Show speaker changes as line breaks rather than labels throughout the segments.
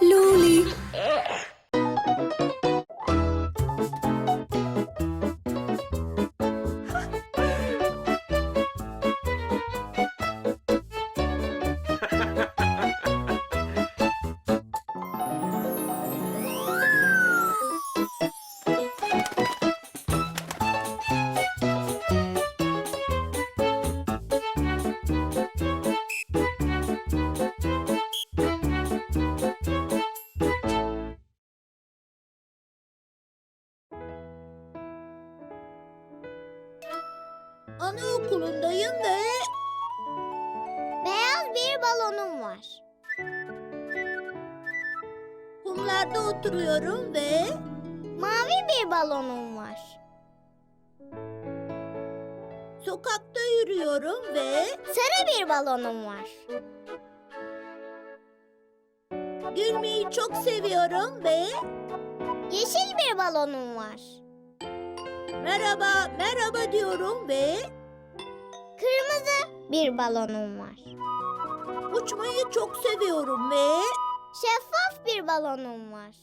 Luli.
Anaokulundayım ve
Beyaz bir balonum var.
kumlarda oturuyorum ve
Mavi bir balonum var.
sokakta yürüyorum ve
Sarı bir balonum var.
gülmeyi çok seviyorum ve
Yeşil bir balonum var.
merhaba merhaba diyorum ve
Kırmızı bir balonum var.
uçmayı çok seviyorum ve
Şeffaf bir balonum var.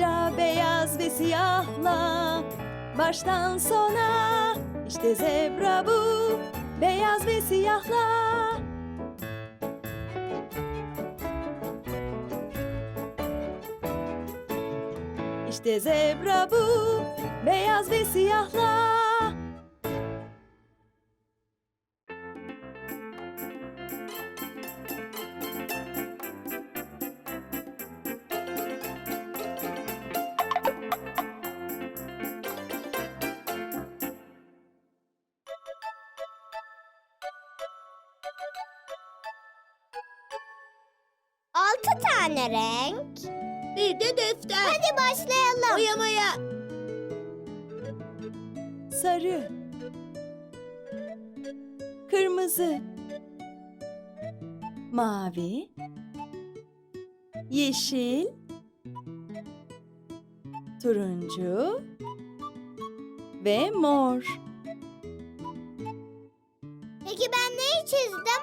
Yalnızca beyaz ve siyahla. Baştan sona, işte zebra bu, beyaz ve siyahla. İşte zebra bu, beyaz ve siyahla.
Altı tane renk.
bir de defter.
Hadi başlayalım.
Boyamaya
sarı, kırmızı, mavi, yeşil, turuncu ve mor.
Peki ben neyi çizdim?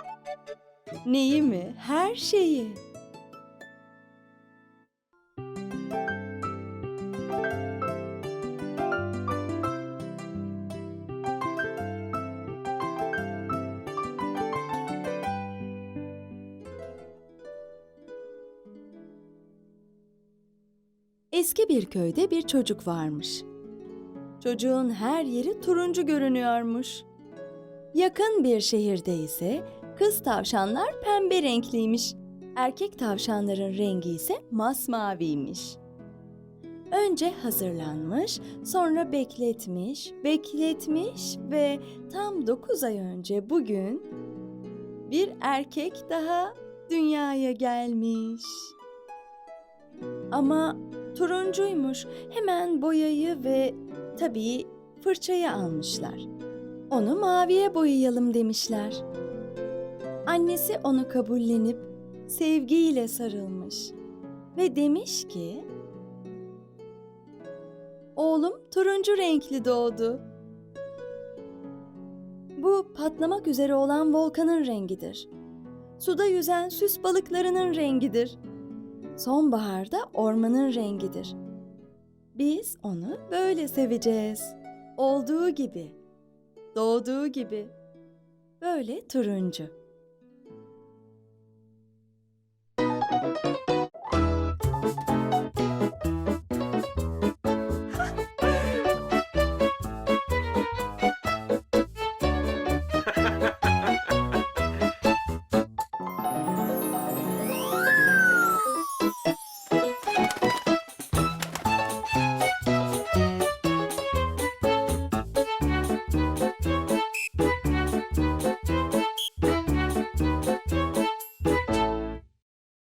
Neyi mi? Her şeyi. Eski bir köyde bir çocuk varmış. Çocuğun her yeri turuncu görünüyormuş. Yakın bir şehirde ise kız tavşanlar pembe renkliymiş. Erkek tavşanların rengi ise masmaviymiş. Önce hazırlanmış, sonra bekletmiş, bekletmiş ve tam 9 ay önce bugün bir erkek daha dünyaya gelmiş. Ama turuncuymuş. Hemen boyayı ve tabii fırçayı almışlar. Onu maviye boyayalım demişler. Annesi onu kabullenip sevgiyle sarılmış ve demiş ki Oğlum turuncu renkli doğdu. Bu patlamak üzere olan volkanın rengidir. Suda yüzen süs balıklarının rengidir sonbaharda ormanın rengidir. Biz onu böyle seveceğiz. Olduğu gibi, doğduğu gibi. Böyle turuncu. Müzik